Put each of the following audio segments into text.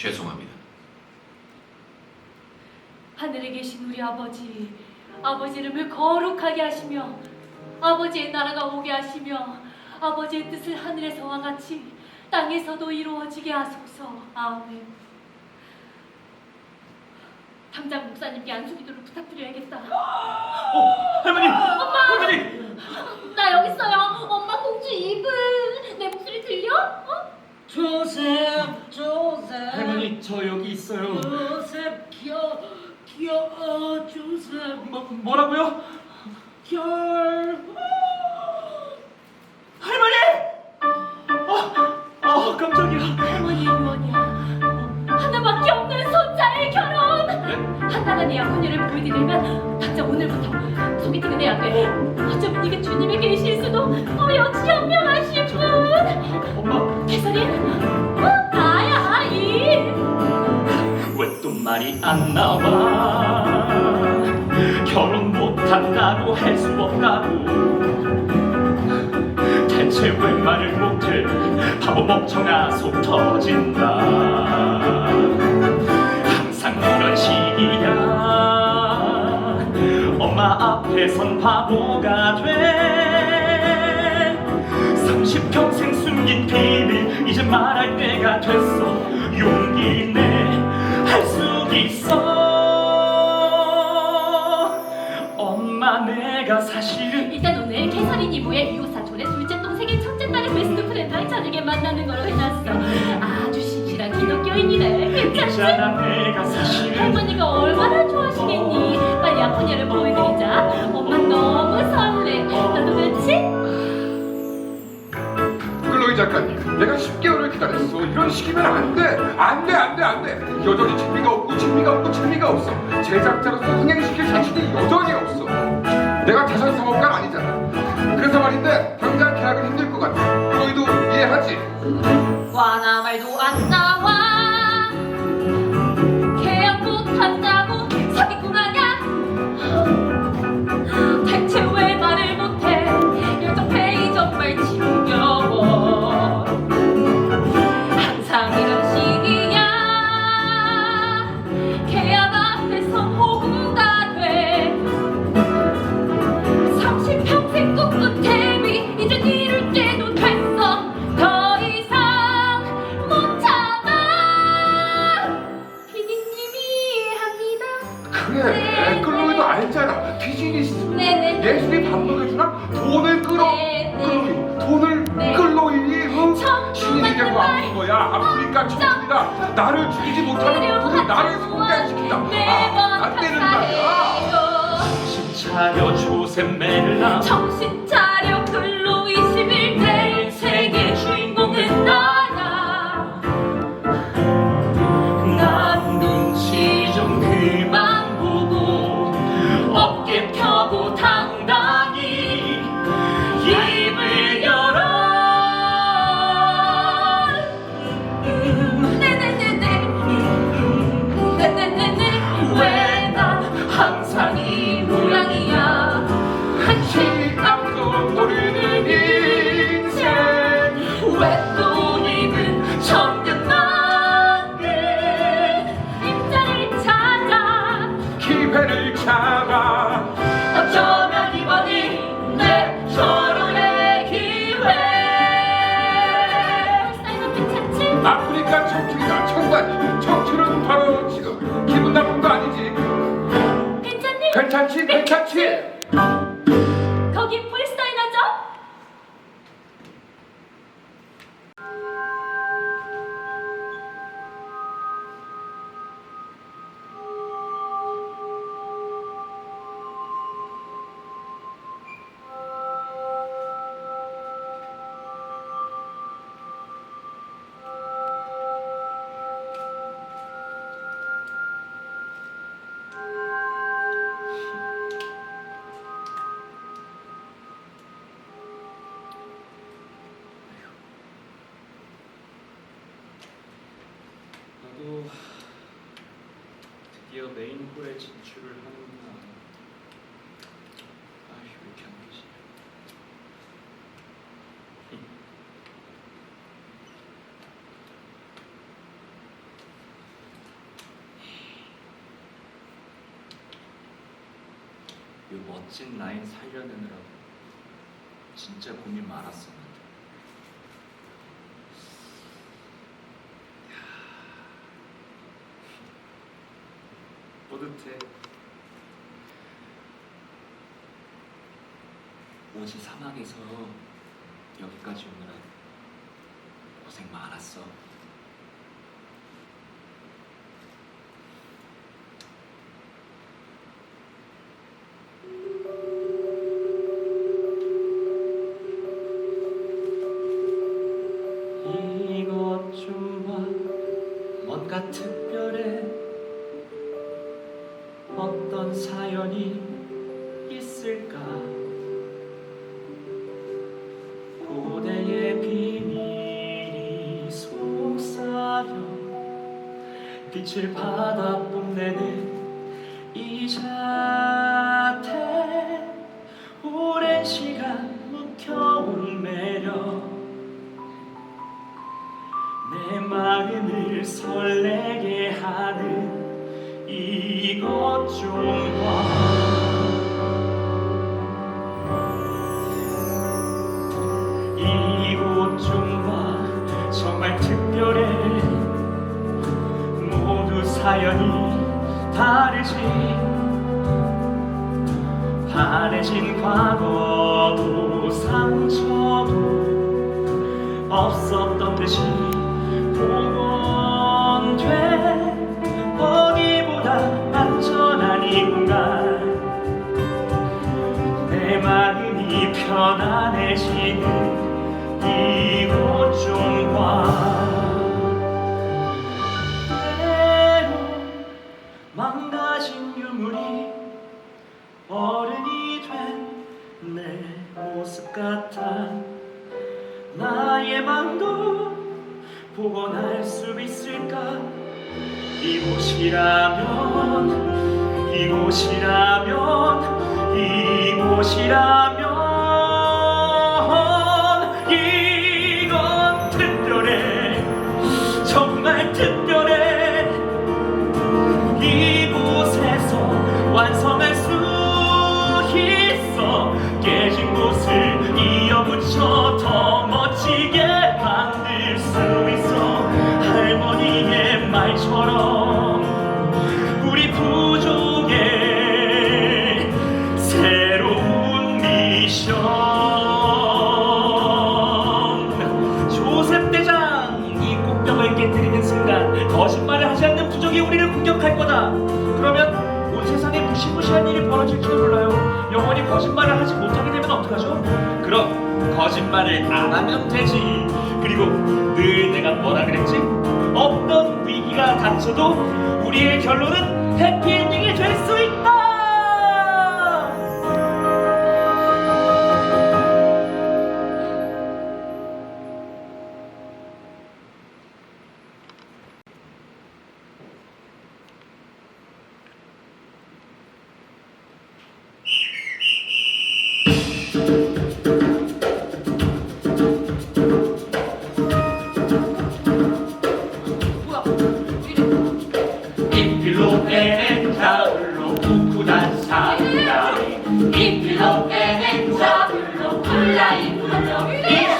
죄송합니다. 하늘에 계신 우리 아버지, 아버지 이름을 거룩하게 하시며 아버지의 나라가 오게 하시며 아버지의 뜻을 하늘에서와 같이 땅에서도 이루어지게 하소서. 아멘. 당장 목사님께 안수기도를 부탁드려야겠다. 어, 할머니! 할머니! 나 여기 있어요. 엄마 공주 이분. 내 목소리 들려? 어? 조셉, 조셉. 할머니 저 여기 있어요. 조셉 겨, 겨, 어, 조셉. 뭐, 뭐라고요? 결. 할머니! 어, 어 깜짝이야. 할머니의 유언이야. 하나밖에 없는 손자의 결혼. 한나가 내 약혼녀를 보여드리면 당장 오늘부터 소개팅은 해야 돼. 어쩌면 이게 주님의 말이 안 나와? 결혼 못한다고 할 수 없다고. 대체 왜 말을 못해? 바보 멍청아 속 터진다. 항상 이런 식이야. 엄마 앞에선 바보가 돼. 30평생 숨긴 비밀 이제 말할 때가 됐어 용기 내 있어 엄마 내가 사실은 일단 오늘 캐서린 이모의 이웃 사촌의 둘째 동생의 첫째 딸의 베스트 프렌드와 저녁에 만나는 걸로 해놨어. 아주 신실한 기독교인이래. 괜찮지? 있잖아 내가 사실은 할머니가 얼마나 좋아하시겠니? 빨리 약혼녀를 보여드리자. 엄마 너무 설레. 나도 그렇지? 작가님, 내가 10개월을 기다렸어. 이런 식이면 안 돼. 안 돼, 안 돼, 안 돼. 여전히 재미가 없고 재미가 없고 재미가 없어. 제작자로서 흥행시킬 자신이 여전히 없어. 내가 자선 사업가는 아니잖아. 그래서 말인데 당장 계약은 힘들 것 같아. 클로이도 이해하지? 와 나 말도 안 나와. 이 멋진 라인 살려내느라고 진짜 고민 많았었는데 뿌듯해. 오지 사막에서 여기까지 오느라 고생 많았어. 사연이 다르지 반해진 과거도 상처도 없었던 듯이 모습 같아. 나의 맘도 복원할 수 있을까? 이곳이라면 이곳이라면 이곳이라면. 공격할 거다. 그러면 온 세상에 무시무시한 일이 벌어질지도 몰라요. 영원히 거짓말을 하지 못하게 되면 어떡하죠? 그럼 거짓말을 안 하면 되지. 그리고 늘 내가 뭐라 그랬지? 어떤 위기가 닥쳐도 우리의 결론은 해피엔딩이 될 수 있다.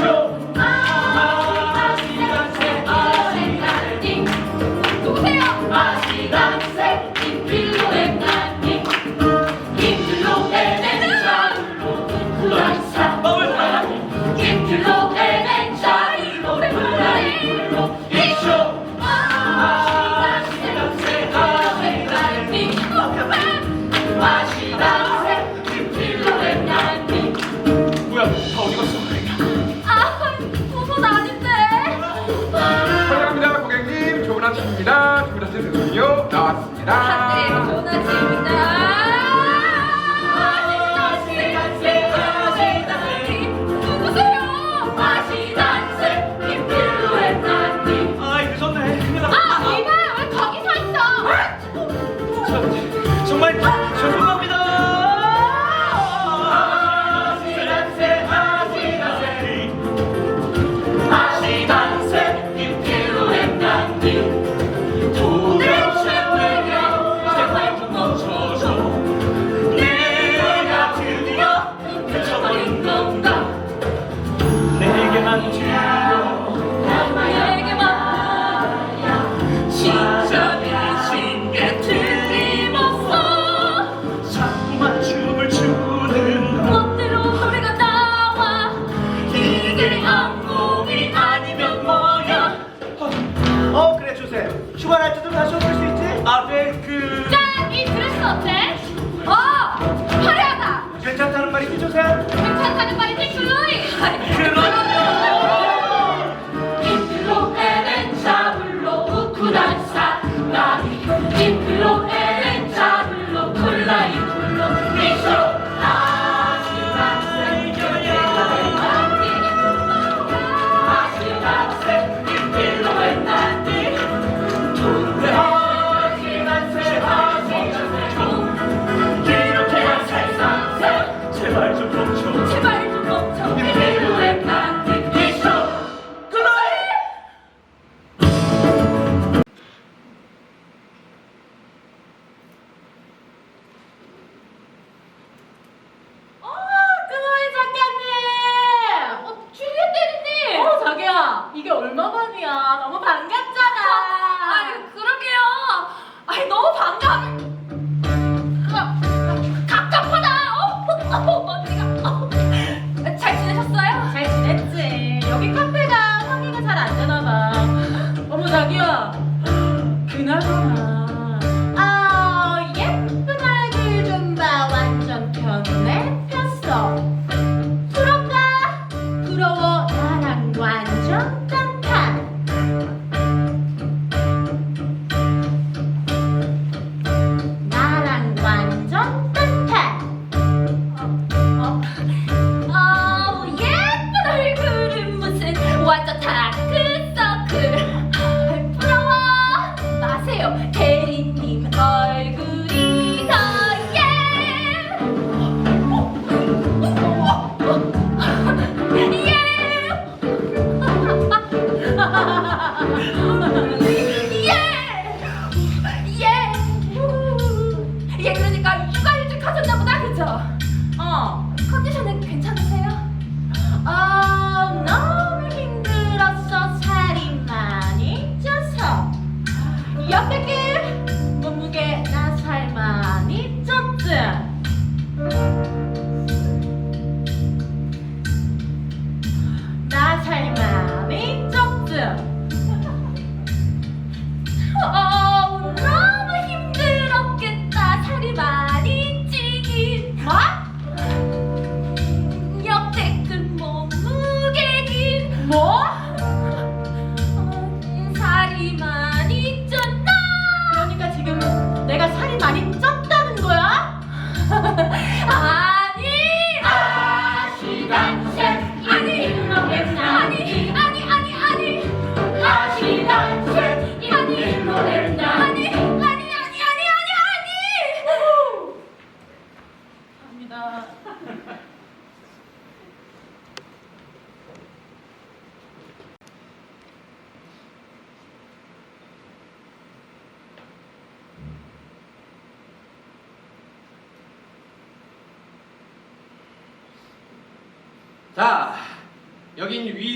আসো 아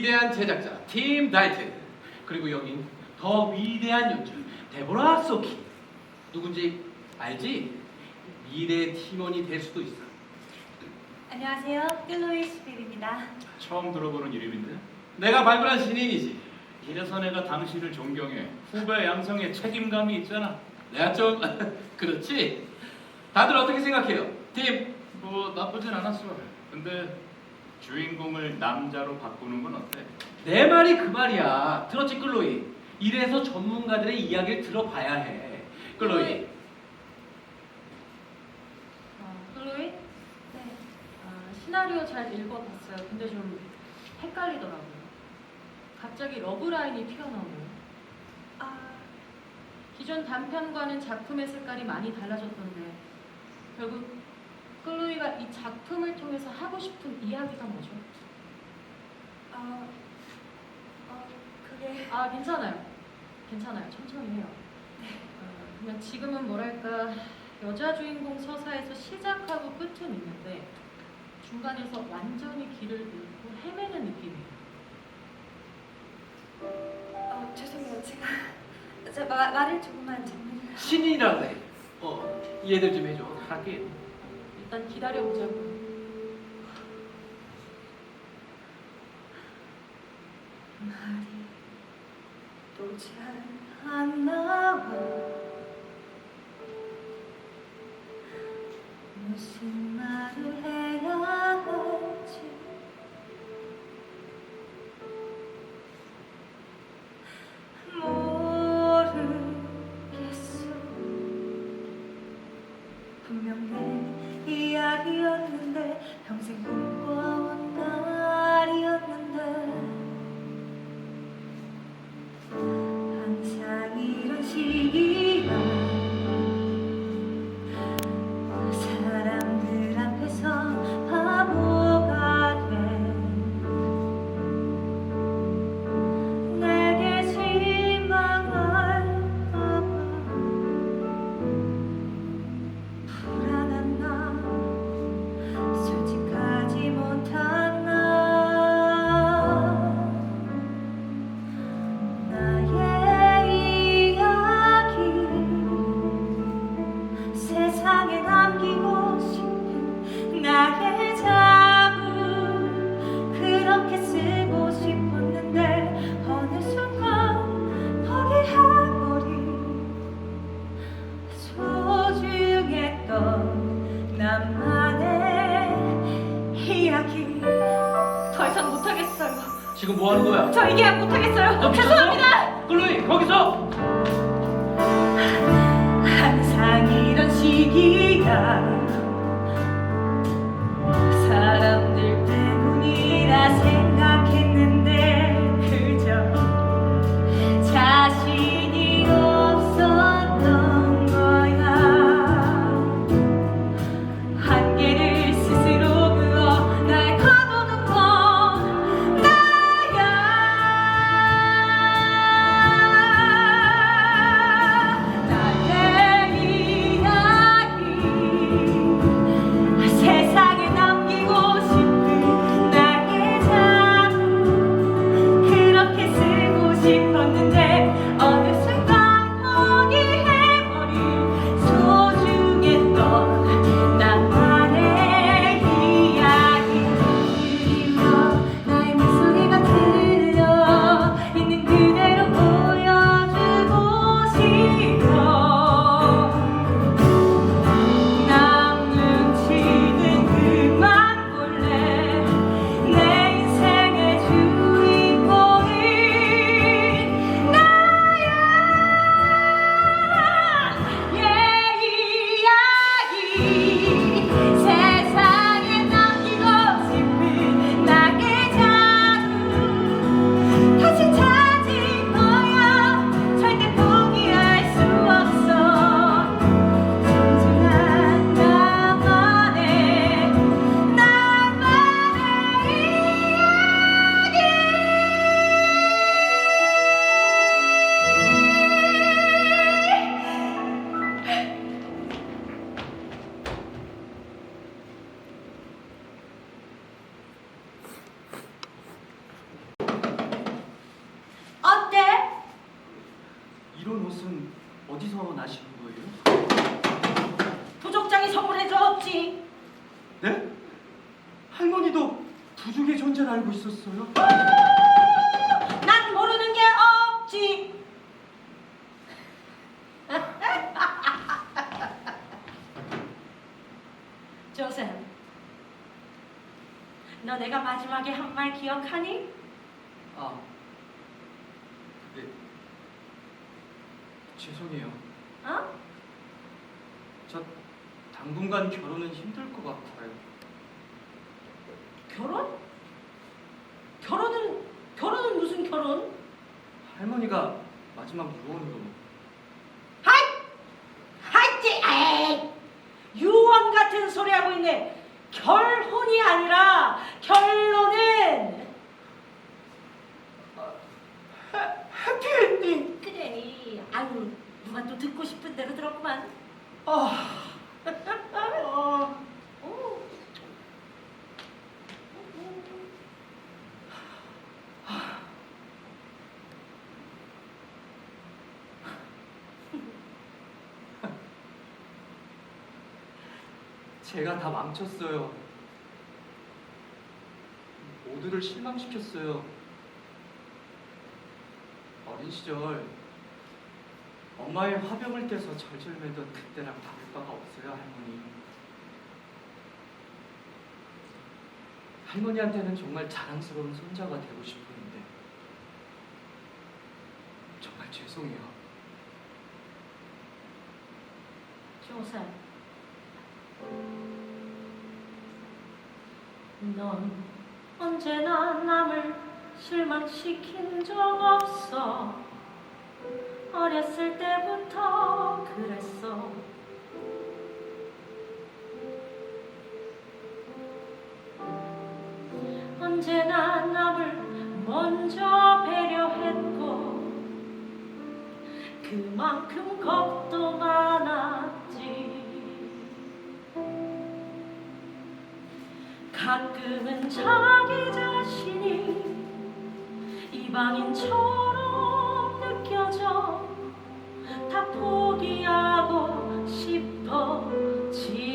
위대한 제작자 팀 다이트 그리고 여긴 더 위대한 연주 데보라 소키 누군지 알지? 미래의 팀원이 될 수도 있어 안녕하세요. 클로이 스필입니다. 처음 들어보는 이름인데 내가 발굴한 신인이지 이래서 내가 당신을 존경해 후배 양성에 책임감이 있잖아 내가 좀 그렇지? 다들 어떻게 생각해요? 팀 뭐 나쁘진 않았어 근데 주인공을 남자로 바꾸는 건 어때? 내 말이 그 말이야 들었지 끌로이 이래서 전문가들의 이야기를 들어봐야 해 끌로이 어, 클로이? 네. 아, 시나리오 잘 읽어봤어요. 근데 좀 헷갈리더라고요. 갑자기 러브라인이 튀어나오네요. 아, 기존 단편과는 작품의 색깔이 많이 달라졌던데 결국 클로이가 이 작품을 통해서 하고 싶은 이야기가 뭐죠? 아, 어, 그게 아 괜찮아요. 괜찮아요. 천천히 해요. 어, 그냥 지금은 뭐랄까 여자 주인공 서사에서 시작하고 끝은 있는데 중간에서 완전히 길을 잃고 헤매는 느낌이에요. 어, 죄송해요. 제가 제 마, 말을 조금만 정리를. 신인이라고 해 어, 이해들 좀 해줘 할게 난 기다려보자고. 말이 또잘 않나 알고 있었어요? 난 모르는 게 없지. 조셉, 너 내가 마지막에 한 말 기억하니? 할머니가 마지막 유언으로 하이! 하이! 유언 같은 소리 하고 있네. 결혼이 아니라 결론은 아, 해, 해피엔딩. 그래. 아유 누가 또 듣고 싶은 대로 들었구만. 아. 제가 다 망쳤어요. 모두를 실망시켰어요. 어린 시절 엄마의 화병을 깨서 절절매던 그때랑 다를 바가 없어요, 할머니. 할머니한테는 정말 자랑스러운 손자가 되고 싶었는데 정말 죄송해요. 조선. 넌 언제나 남을 실망시킨 적 없어. 어렸을 때부터 그랬어. 언제나 남을 먼저 배려했고 그만큼 겁도 많았지 가끔은 자기 자신이 이방인처럼 느껴져 다 포기하고 싶어질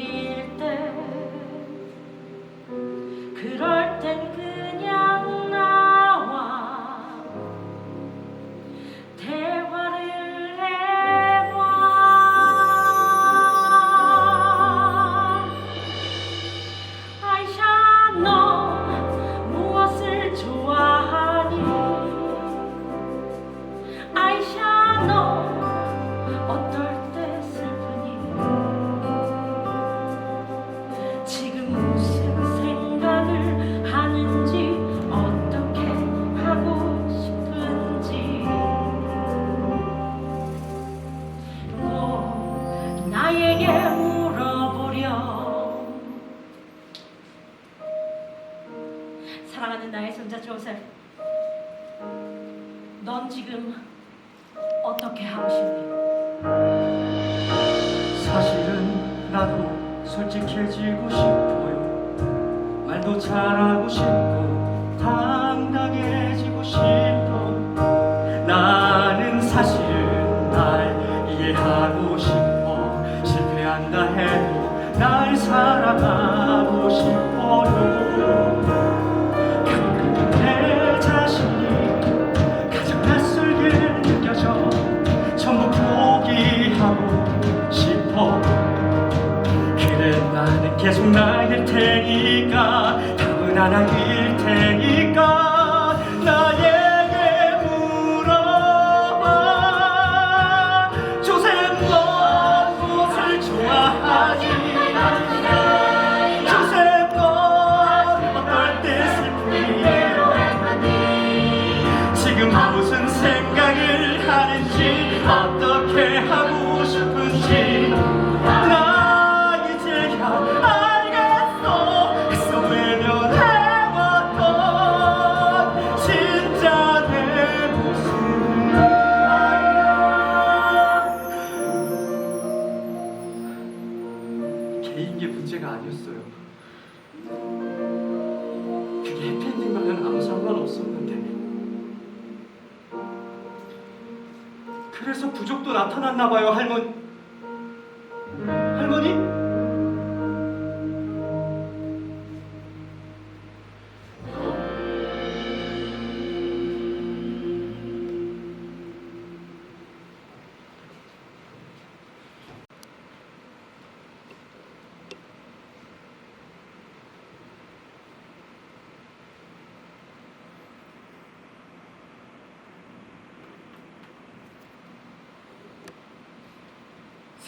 조셉 넌 지금 어떻게 하고 싶니? 사실은 나도 솔직해지고 싶어요. 말도 잘하고 싶고 나일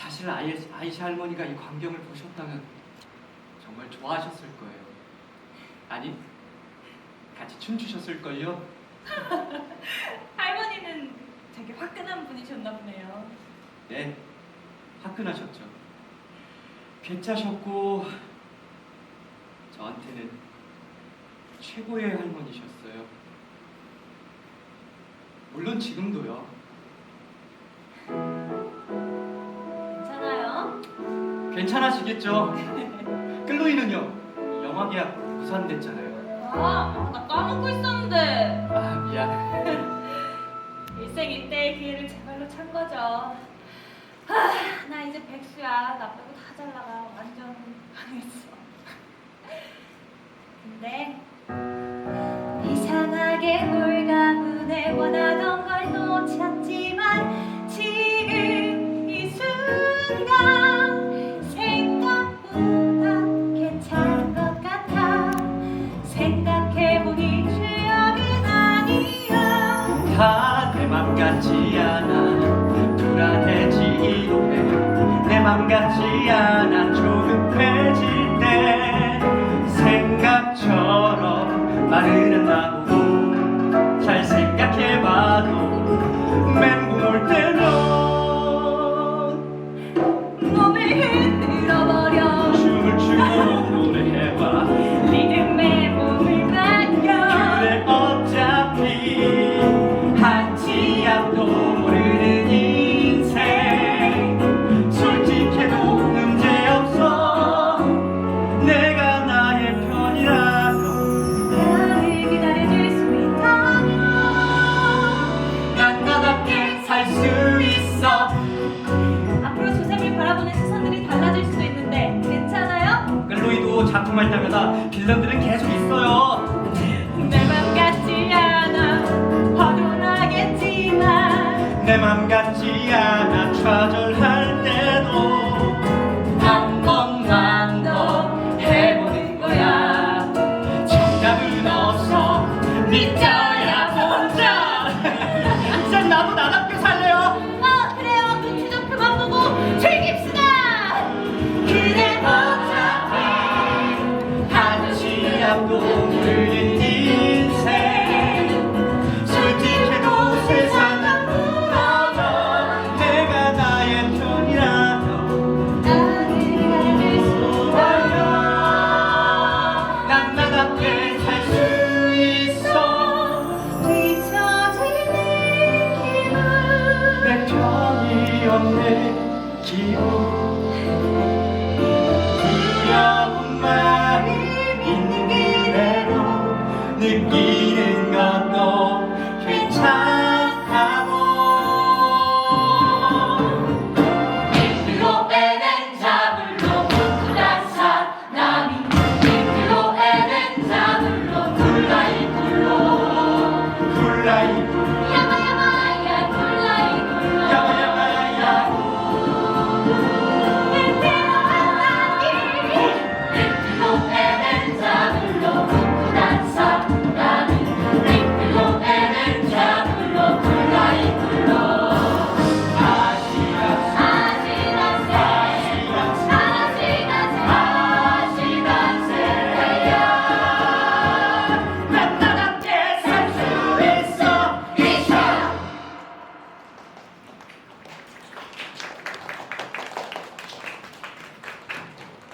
사실 아이, 아이샤 할머니가 이 광경을 보셨다면 정말 좋아하셨을 거예요. 아니, 같이 춤추셨을걸요? 할머니는 되게 화끈한 분이셨나 보네요. 네, 화끈하셨죠. 괜찮으셨고 저한테는 최고의 할머니셨어요. 물론 지금도요. 괜찮아지겠죠? 클로이는요? 영화 계약 무산됐잖아요. 아, 나 까먹고 있었는데. 아 미안해. 일생일대의 기회를 제발로 찬 거죠. 하, 나 이제 백수야. 나 빼고 다 잘 나가. 완전 망했어. 근데 이상하게 홀가분해 원하던 걸 놓쳤지만 지금 같지 않아 조급해질 때 생각처럼 마르는 나무